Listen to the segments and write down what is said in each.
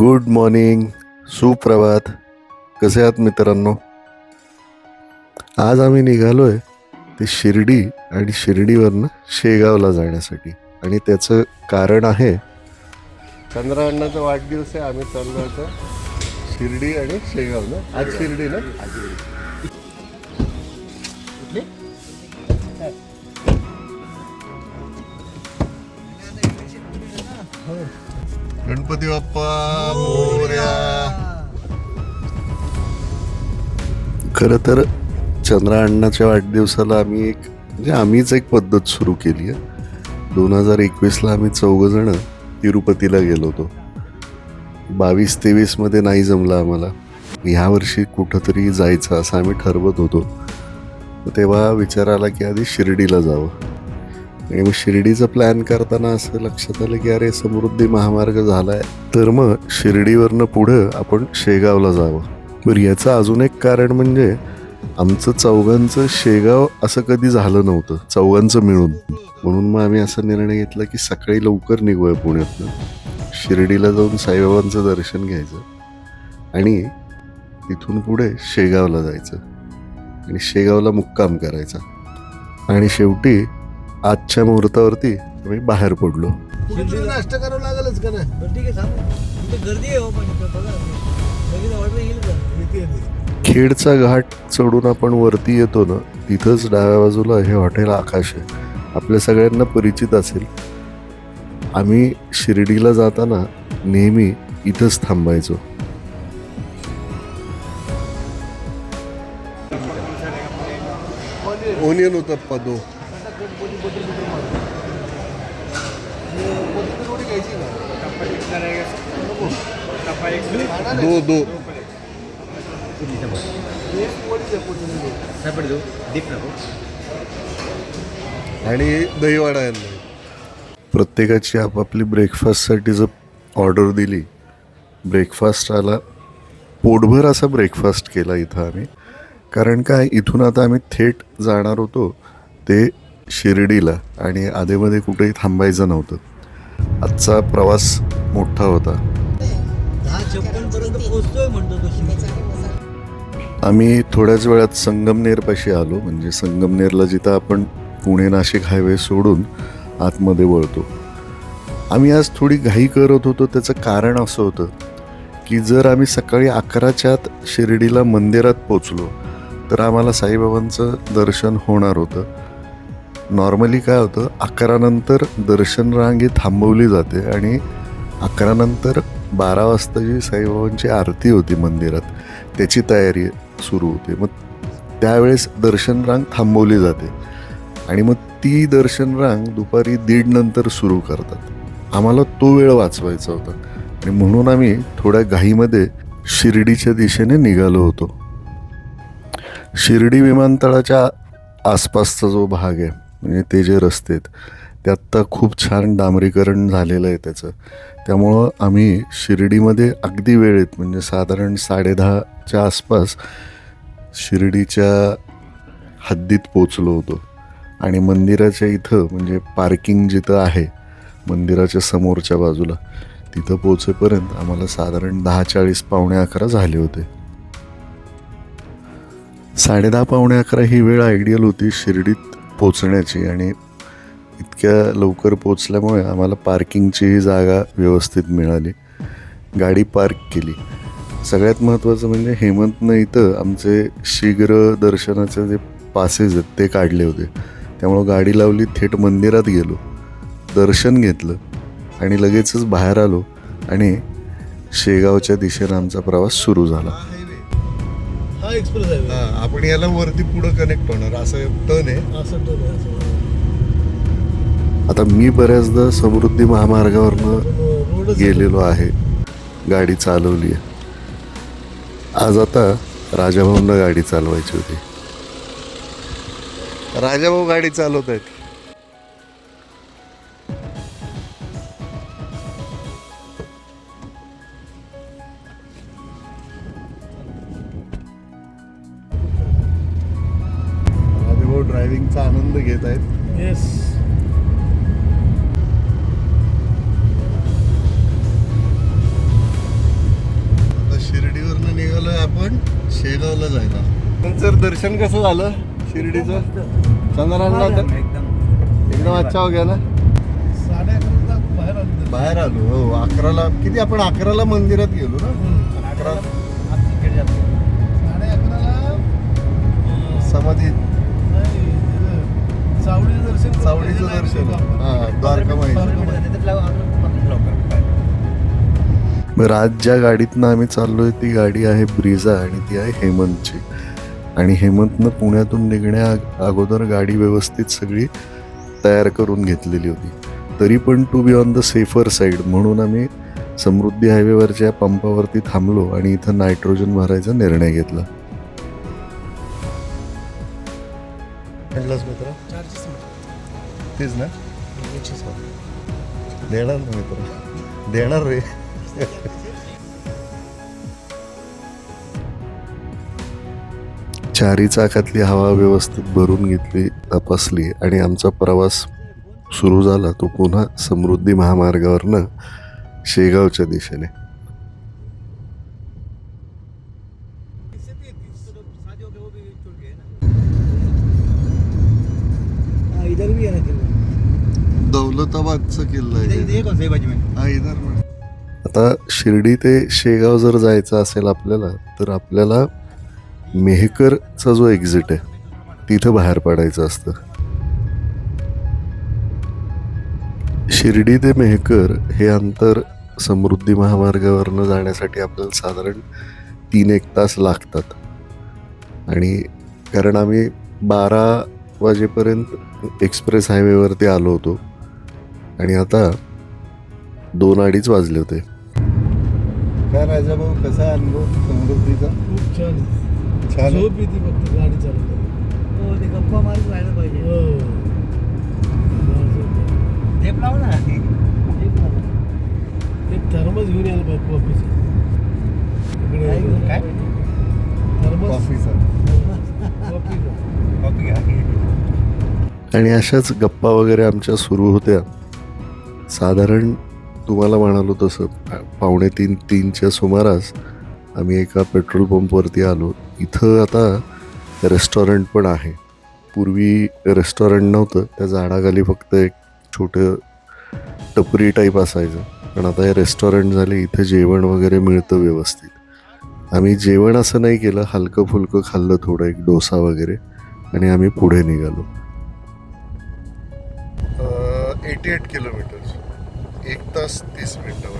Good morning सुप्रभात. कसे आहात मित्रांनो? आज आम्ही निघालोय ते शिर्डी आणि शिर्डीवरनं शेगावला जाण्यासाठी. आणि त्याचं कारण आहे चंद्रा अण्णाचा वाढदिवस आहे आम्ही चाललो होतो शिर्डी आणि शेगाव ना? आज शिर्डी. ना गणपती बाप्पा मोरया खरं तर चंद्रा अण्णाच्या वाढदिवसाला आम्ही एक म्हणजे आम्हीच एक पद्धत सुरू केली आहे. दोन हजार एकवीसला आम्ही चौघजणं तिरुपतीला गेलो होतो. बावीस तेवीसमध्ये नाही जमलं आम्हाला. ह्या वर्षी कुठंतरी जायचं असं आम्ही ठरवत होतो. तेव्हा विचार आला की आधी शिर्डीला जावं. आणि मग शिर्डीचं प्लॅन करताना असं लक्षात आलं की अरे समृद्धी महामार्ग झाला आहे तर मग शिर्डीवरनं पुढं आपण शेगावला जावं. बरं याचं अजून एक कारण म्हणजे आमचं चौघांचं शेगाव असं कधी झालं नव्हतं चौघांचं मिळून. म्हणून मग आम्ही असा निर्णय घेतला की सकाळी लवकर निघूया पुण्यातनं. शिर्डीला जाऊन साईबाबांचं दर्शन घ्यायचं आणि तिथून पुढे शेगावला जायचं. आणि शेगावला मुक्काम करायचा. आणि शेवटी आजच्या मुहूर्तावरती आम्ही बाहेर पडलो. नाश्ता करावं लागेलच का नाही? बरं ठीक आहे सांग. इथे गर्दी आहे हो पण इथं बघा लगेच ऑर्डर येईल का? येते येते खेडचा घाट चढून आपण वरती येतो ना तिथंच डाव्या बाजूला हे हॉटेल आकाश आहे. आपल्या सगळ्यांना परिचित असेल. आम्ही शिर्डीला जाताना नेहमी इथंच थांबायचो. ओनियन उत्तप्पा दो दो दो. आणि दहीवाडा यांना. प्रत्येकाची आपापली ब्रेकफास्टसाठी जर ऑर्डर दिली ब्रेकफास्ट आला पोटभर असा ब्रेकफास्ट केला इथं आम्ही. कारण काय इथून आता आम्ही थेट जाणार होतो ते शिर्डीला आणि आधेमध्ये कुठेही थांबायचं नव्हतं. आजचा प्रवास मोठा होता. आम्ही थोड्याच वेळात संगमनेरपाशी आलो. म्हणजे संगमनेरला जिथं आपण पुणे नाशिक हायवे सोडून आतमध्ये वळतो. आम्ही आज थोडी घाई करत होतो. त्याचं कारण असं होतं की जर आम्ही सकाळी अकराच्या आत शिर्डीला मंदिरात पोचलो तर आम्हाला साईबाबांचं दर्शन होणार होतं. नॉर्मली काय होतं अकरानंतर दर्शन रांग ही थांबवली जाते आणि अकरानंतर बारा वाजता जी साईबाबांची आरती होती मंदिरात त्याची तयारी सुरू होते. मग त्यावेळेस दर्शन रांग थांबवली जाते आणि मग ती दर्शन रांग दुपारी दीड नंतर सुरू करतात. आम्हाला तो वेळ वाचवायचा होता आणि म्हणून आम्ही थोड्या घाईमध्ये शिर्डीच्या दिशेने निघालो होतो. शिर्डी विमानतळाच्या आसपासचा जो भाग आहे म्हणजे ते जे रस्ते आहेत ते आत्ता खूप छान डांबरीकरण झालेलं आहे त्याचं. त्यामुळं आम्ही शिर्डीमध्ये अगदी वेळेत म्हणजे साधारण साडेदहाच्या आसपास शिर्डीच्या हद्दीत पोचलो होतो. आणि मंदिराच्या इथं म्हणजे पार्किंग जिथं आहे मंदिराच्या समोरच्या बाजूला तिथं पोचेपर्यंत आम्हाला साधारण दहा चाळीस पावणे अकरा झाले होते. साडेदहा पावणे अकरा ही वेळ आयडियल होती शिर्डीत पोचण्याची आणि इतक्या लवकर पोचल्यामुळे आम्हाला पार्किंगचीही जागा व्यवस्थित मिळाली. गाडी पार्क केली. सगळ्यात महत्त्वाचं म्हणजे हेमंतनं इथं आमचे शीघ्र दर्शनाचे जे पासेस आहेत ते काढले होते. त्यामुळं गाडी लावली थेट मंदिरात गेलो. दर्शन घेतलं आणि लगेचच बाहेर आलो आणि शेगावच्या दिशेनं आमचा प्रवास सुरू झाला. हा एक्सप्रेस आहे आपण याला वरती पुढं कनेक्ट होणार असं टर्न आहे. असं तो आहे, असं आता मी बऱ्याचदा समृद्धी महामार्गावरनं रोडच गेलेलो आहे. गाडी चालवली आहे आज आता राजाभाऊंना गाडी चालवायची होती. राजाभाऊ गाडी चालवत आहेत ड्रायव्हिंगचा आनंद घेत आहेत. येस आता शिर्डीवरनं निघालोय आपण शेगावला जायला. नंतर दर्शन कसं झालं शिर्डीचं? चंद्रांना एकदम. अच्छा हो गेला बाहेर आलो. हो अकराला किती आपण अकराला मंदिरात गेलो ना? बरं आज ज्या गाडीतनं आम्ही चाललोय ती गाडी आहे ब्रिझा आणि ती आहे हेमंतची. आणि हेमंतनं पुण्यातून निघण्या अग- अगोदर गाडी व्यवस्थित सगळी तयार करून घेतलेली होती. तरी पण to be on the safer side म्हणून आम्ही समृद्धी हायवेवरच्या पंपावरती थांबलो आणि इथं नायट्रोजन भरायचा निर्णय घेतला. मित्र? तेच ना. देणार ना मित्र? देणार रे. चारी चाकातली हवा व्यवस्थित भरून घेतली तपासली आणि आमचा प्रवास सुरू झाला तो पुन्हा समृद्धी महामार्गावरनं शेगावच्या दिशेने. दौलताबादचा किल्ला है में? हा इधर आता शिर्डी ते शेगाव जर जायचं असेल आपल्याला तर आपल्याला मेहकरचा जो एक्झिट आहे तिथं बाहेर पडायचं असतं. शिर्डी ते मेहकर हे अंतर समृद्धी महामार्गावरनं जाण्यासाठी आपल्याला साधारण तीन एक तास लागतात. आणि कारण आम्ही बारा वाजेपर्यंत एक्सप्रेस हायवेवरती आलो होतो. आणि आता दोन अडीच वाजले होते. काय राजा भाऊ? कसा अनुभव समृद्धीचा? खूप छान छान झोप येते फक्त गाडी चालवताना हो ते गप्पा मारत राहिलं पाहिजे. हो. झेप लाव ना. झेप लाव. एक थर्मस घेऊन यायला पाहिजे कॉफीचा. इकडे काय घेऊन? काय? थर्मस. कॉफीचा. कॉफीचा. कॉफी घ्या. आणि अशाच गप्पा वगैरे आमच्या सुरू होत्या. साधारण तुम्हाला म्हणालो तसं पावणे तीन तीनच्या सुमारास आम्ही एका पेट्रोल पंपवरती आलो. इथं आता रेस्टॉरंट पण आहे. पूर्वी रेस्टॉरंट नव्हतं त्या झाडाखाली फक्त एक छोटं टपरी टाईप असायचं. पण आता हे रेस्टॉरंट झाले इथे जेवण वगैरे मिळतं व्यवस्थित. आम्ही जेवण असं नाही केलं हलकं फुलकं खाल्लं थोडं एक डोसा वगैरे आणि आम्ही पुढे निघालो. Eighty eight kilometre. एक तास तीस मिनिटावर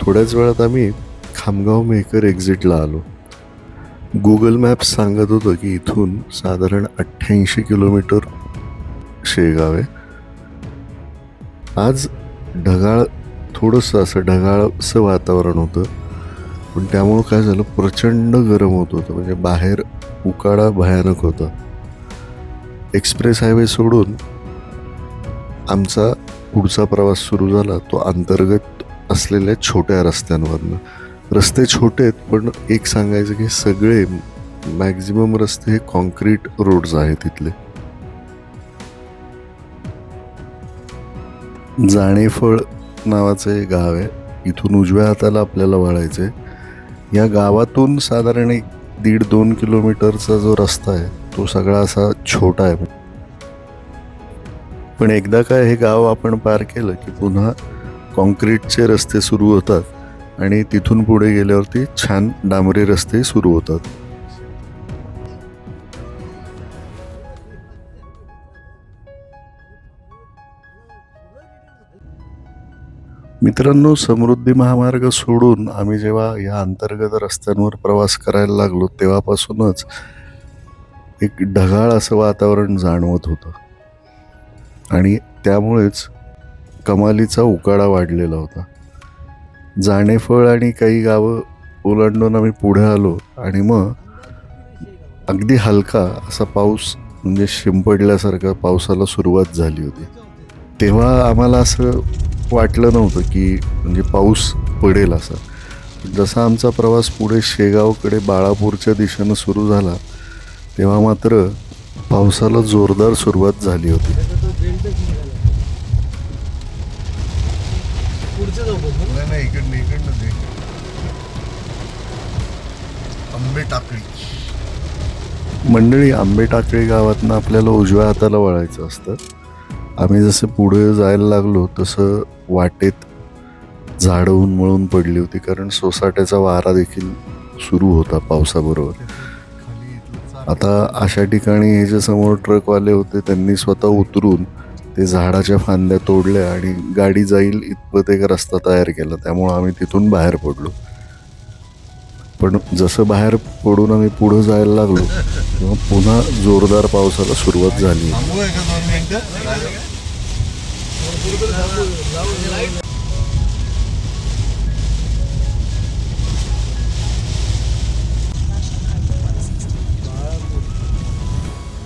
थोड्याच वेळात आम्ही खामगाव मेकर एक्झिटला आलो. गुगल मॅप्स सांगत होतं की इथून साधारण अठ्ठ्याऐंशी किलोमीटर शेगाव आहे. आज ढगाळ थोडंसं असं ढगाळचं वातावरण होतं. पण त्यामुळं काय झालं प्रचंड गरम होत होतं. म्हणजे बाहेर उकाडा भयानक होता. एक्सप्रेस हायवे सोडून आमचा पुढचा प्रवास सुरू झाला तो अंतर्गत असलेल्या छोट्या रस्त्यांवरनं. रस्ते छोटे आहेत पण एक सांगायचं की सगळे मॅक्झिमम रस्ते हे कॉन्क्रीट रोड्स आहेत तिथले जाणेफळ नावाचं एक गाव आहे. इथून उजव्या हाताला आपल्याला वळायचं आहे या गावातून साधारण एक दीड दोन किलोमीटरचा जो रस्ता आहे तो सगळा असा छोटा आहे. पण एकदा काय हे गाव आपण पार केलं की पुन्हा कॉन्क्रीटचे रस्ते सुरू होतात आणि तिथून पुढे गेल्यावरती छान डांबरी रस्ते सुरू होतात. मित्रांनो समृद्धी महामार्ग सोडून आम्ही जेव्हा या अंतर्गत रस्त्यांवर प्रवास करायला लागलो तेव्हापासूनच एक ढगाळ असं वातावरण जाणवत होतं. आणि त्यामुळेच कमालीचा उकाडा वाढलेला होता. जाणेफळ आणि काही गावं ओलांडून आम्ही पुढे आलो आणि मग अगदी हलका असा पाऊस म्हणजे शिंपडल्यासारखा पावसाला सुरुवात झाली होती. तेव्हा आम्हाला असं वाटलं नव्हतं की म्हणजे पाऊस पडेल असा. जसा आमचा प्रवास पुढे शेगावकडे बाळापूरच्या दिशेनं सुरू झाला तेव्हा मात्र पावसाला जोरदार सुरुवात झाली होती. त्याचा तो बेल्टच निघाला. पुढचे जाऊ बघ. नाही इकडनं इकडनं आंबे टाकळी. मंडळी आंबे टाकळी गावातनं आपल्याला उजव्या हाताला वळायचं असतं. आम्ही जसे पुढे जायला लागलो तसं वाटेत झाडं उन्मळून पडली होती कारण सोसाट्याचा वारा देखील सुरू होता पावसाबरोबर. आता अशा ठिकाणी हे जे समोर ट्रकवाले होते त्यांनी स्वतः उतरून ते झाडाच्या फांद्या तोडल्या आणि गाडी जाईल इतपत एक रस्ता तयार केला. त्यामुळं आम्ही तिथून बाहेर पडलो. पण जसं बाहेर पडून आम्ही पुढं जायला लागलो तेव्हा पुन्हा जोरदार पावसाला सुरुवात झाली.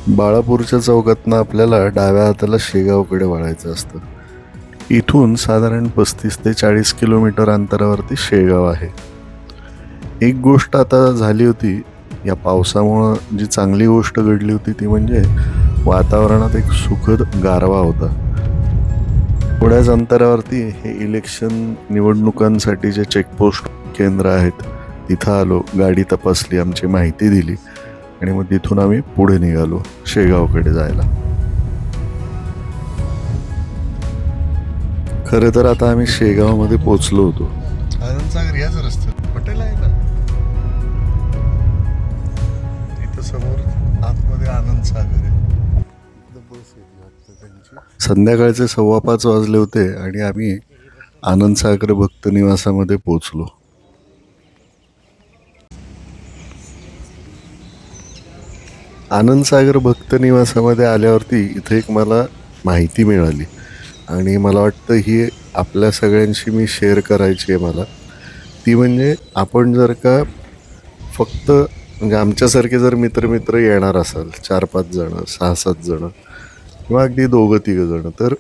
बाळापूरच्या चौकातनं आपल्याला डाव्या हाताला शेगावकडे वळायचं असतं. इथून साधारण पस्तीस ते चाळीस किलोमीटर अंतरावरती शेगाव आहे. एक गोष्ट आता झाली होती या पावसामुळं जी चांगली गोष्ट घडली होती ती म्हणजे वातावरणात एक सुखद गारवा होता. थोड्याच अंतरावरती हे इलेक्शन निवडणुकांसाठी जे चेकपोस्ट केंद्र आहेत तिथं आलो गाडी तपासली आमची माहिती दिली. आणि मग तिथून आम्ही पुढे निघालो शेगावकडे जायला. खरं तर आता आम्ही शेगावमध्ये पोचलो होतो. आनंदसागर याच रस्त्यात. हॉटेल आहे ना? इथं समोर आतमध्ये आनंद सागर आहे संध्याकाळचे सव्वा पाच वाजले होते आणि आम्ही आनंद सागर भक्त निवासामध्ये पोचलो आनंदसागर भक्त निवासामध्ये आल्यावरती इथे एक मला माहिती मिळाली. आणि मला वाटतं ही आपल्या सगळ्यांशी मी शेअर करायची आहे मला. ती म्हणजे आपण जर का फक्त म्हणजे आमच्यासारखे जर मित्रमित्र येणार असाल चार पाच जणं सहा सात जणं किंवा अगदी दोघं तिघं जणं तर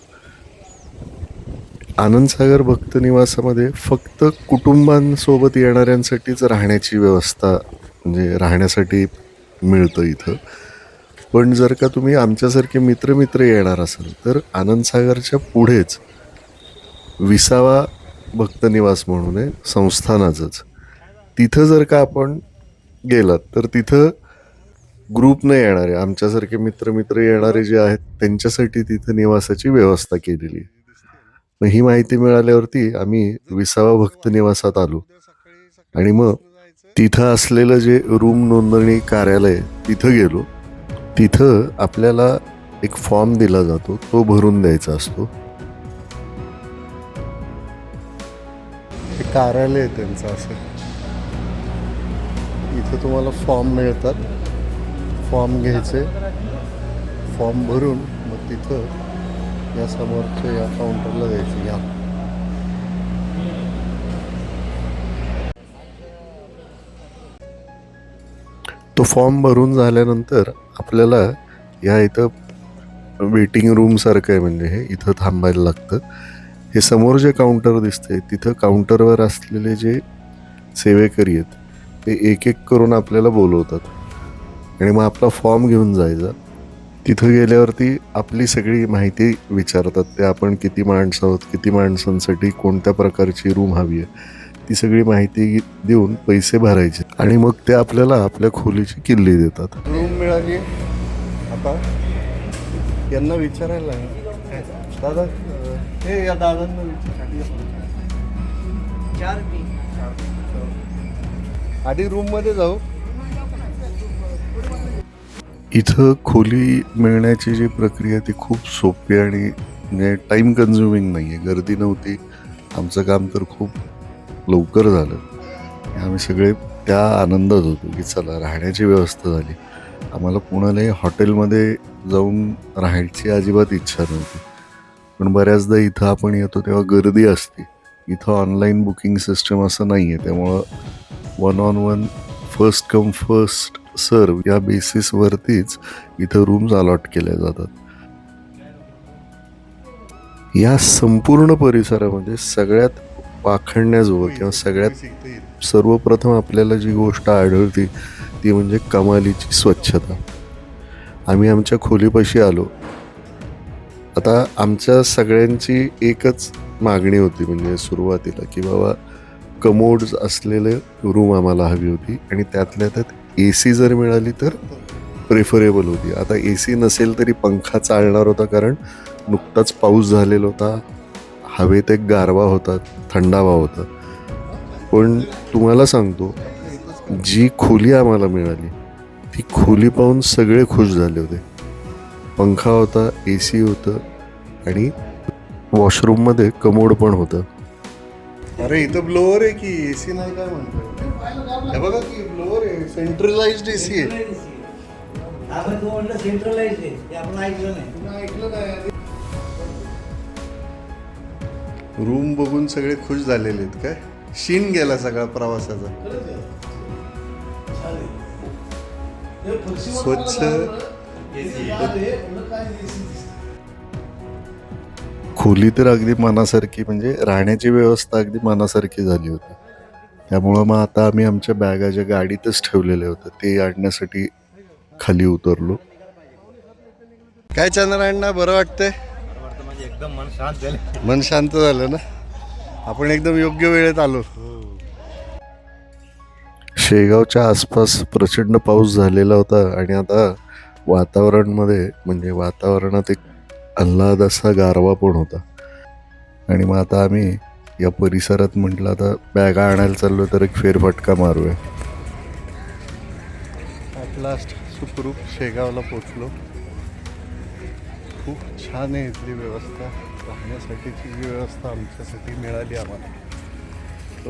आनंदसागर भक्त निवासामध्ये फक्त कुटुंबांसोबत येणाऱ्यांसाठीच राहण्याची व्यवस्था म्हणजे राहण्यासाठी मिळतं इथं. पण जर का तुम्ही आमच्यासारखे मित्रमित्र येणार असाल तर आनंदसागरच्या पुढेच विसावा भक्तनिवास म्हणून आहे संस्थानाचंच. तिथं जर का आपण गेलात तर तिथं ग्रुपने येणारे आमच्यासारखे मित्रमित्र येणारे जे आहेत त्यांच्यासाठी तिथं निवासाची व्यवस्था केलेली आहे. मग ही माहिती मिळाल्यावरती आम्ही विसावा भक्त निवासात आलो. आणि मग तिथं असलेलं जे रूम नोंदणी कार्यालय तिथं गेलो. तिथं आपल्याला एक फॉर्म दिला जातो तो भरून द्यायचा असतो. हे कार्यालय आहे त्यांचं असं. इथं तुम्हाला फॉर्म मिळतात. फॉर्म घ्यायचे. फॉर्म भरून मग तिथं या समोरच्या या काउंटरला द्यायचं या. फॉर्म भरून झाल्यानंतर आपल्याला या इथं वेटिंग रूमसारखं आहे म्हणजे हे इथं थांबायला लागतं. हे समोर जे काउंटर दिसतंय तिथं काउंटरवर असलेले जे सेवेकरी आहेत ते एक एक करून आपल्याला बोलवतात. आणि मग आपला फॉर्म घेऊन जायचा. तिथं गेल्यावरती आपली सगळी माहिती विचारतात ते आपण किती माणसं आहोत किती माणसांसाठी कोणत्या प्रकारची रूम हवी आहे. ती सगळी माहिती देऊन पैसे भरायचे आणि मग ते आपल्याला आपल्या खोलीची किल्ली देतात. रूम मिळाली. आता यांना विचारायला दादा हे या दादांना चार टी आधी रूममध्ये जाऊ. इथं खोली मिळण्याची जी प्रक्रिया ती खूप सोपी आणि म्हणजे टाईम कन्झ्युमिंग नाही आहे गर्दी नव्हती. आमचं काम तर खूप लवकर झालं. आम्ही सगळे त्या आनंदात होतो की चला राहण्याची व्यवस्था झाली. आम्हाला कुणालाही हॉटेलमध्ये जाऊन राहायची अजिबात इच्छा नव्हती. पण बऱ्याचदा इथं आपण येतो तेव्हा गर्दी असते. इथं ऑनलाईन बुकिंग सिस्टम असं नाही आहे त्यामुळं one on one first come first सर्व या बेसिसवरतीच इथं रूम्स अलॉट केल्या जातात. या संपूर्ण परिसरामध्ये सगळ्यात पाखडण्याजोगं किंवा सगळ्यात सर्वप्रथम आपल्याला जी गोष्ट आढळते ती म्हणजे कमालीची स्वच्छता. आम्ही आमच्या खोलीपाशी आलो. आता आमच्या सगळ्यांची एकच मागणी होती म्हणजे सुरुवातीला की बाबा कमोड्स असलेले रूम आम्हाला हवी होती आणि त्यातल्या त्यात ए सी जर मिळाली तर प्रेफरेबल होती. आता ए सी नसेल तरी पंखा चालणार होता कारण नुकताच पाऊस झालेला होता. हवेत एक गारवा होता थंडावा होता. पण तुम्हाला सांगतो जी खोली आम्हाला मिळाली ती खोली पाहून सगळे खुश झाले होते. पंखा होता ए सी होतं आणि वॉशरूममध्ये कमोड पण होतं. अरे इथं ब्लोअर आहे की ए सी नाही काय म्हणतो हे बघा की ब्लोअर आहे सेंट्रलाइज्ड ए सी आहे. आपण तो म्हणलं सेंट्रलाइज आहे. आपण ऐकलं नाही. रूम बघून सगळे खुश झालेले आहेत काय? शीन गेला सगळा प्रवासाचा. स्वच्छ खोली तर अगदी मनासारखी म्हणजे राहण्याची व्यवस्था अगदी मनासारखी झाली होती. त्यामुळं मग आता आम्ही आमच्या बॅगा ज्या गाडीतच ठेवलेल्या होत्या ते आणण्यासाठी खाली उतरलो. काय चंद्रांना बरं वाटतंय? एकदम मन शांत झाले. मन शांत झालं ना? आपण एकदम योग्य वेळेत आलो. शेगावच्या आसपास प्रचंड पाऊस झालेला होता आणि आता वातावरणमध्ये म्हणजे वातावरणात एक आल्हाद असा गारवा पण होता. आणि मग आता आम्ही या परिसरात म्हटलं आता बॅगा आणायला चाललो तर एक फेरफटका मारूया. लास्ट सुखरूप शेगावला पोचलो खूप छान आहे इथली व्यवस्था. राहण्यासाठीची जी व्यवस्था आमच्यासाठी मिळाली आम्हाला.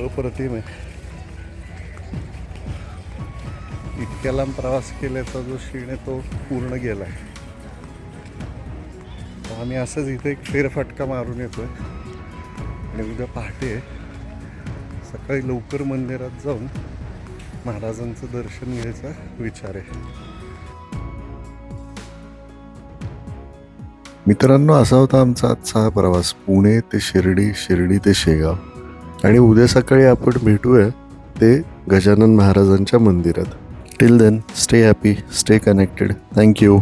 अप्रतिम आहे. इतक्या लांब प्रवास केल्याचा जो क्षीण आहे तो पूर्ण गेला आहे आम्ही असंच इथे एक फेरफटका मारून येतो आहे आणि उद्या पहाटे सकाळी लवकर मंदिरात जाऊन महाराजांचं दर्शन घ्यायचा विचार आहे. मित्रांनो असा होता आमचा आजचा हा प्रवास. पुणे ते शिर्डी शिर्डी ते शेगाव. आणि उद्या सकाळी आपण भेटूया ते गजानन महाराजांच्या मंदिरात. Till then stay happy stay connected thank you